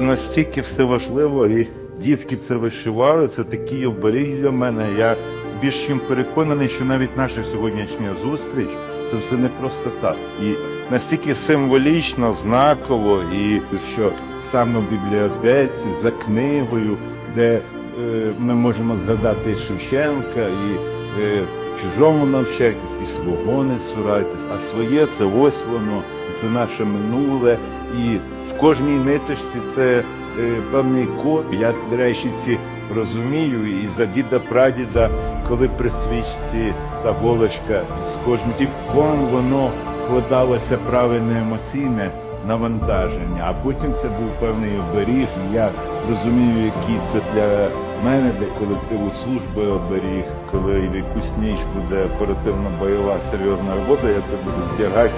настільки все важливо, і дітки це вишивали, це такий оберіг для мене. Я більш чим переконаний, що навіть наша сьогоднішня зустріч це все не просто так. І настільки символічно, знаково, і що саме в бібліотеці за книгою, де е, ми можемо згадати Шевченка і е, чужому навчайтесь, і свого не цурайтесь, а своє це ось воно, це наше минуле. І в кожній ниточці це е, певний код. Я, до речі, ці розумію, і за діда прадіда, коли при свічці та волочка з кожним ціпком воно вкладалося правильне емоційне навантаження, а потім це був певний оберіг. І я розумію, який це для мене, для колективу служби оберіг, коли в якусь ніч буде оперативно бойова серйозна робота, я це буду вдягати.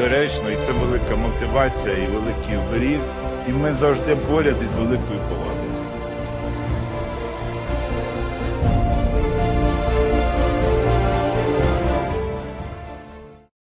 Доречно, і це велика мотивація і великий оберіг. І ми завжди поряд із великою повагою.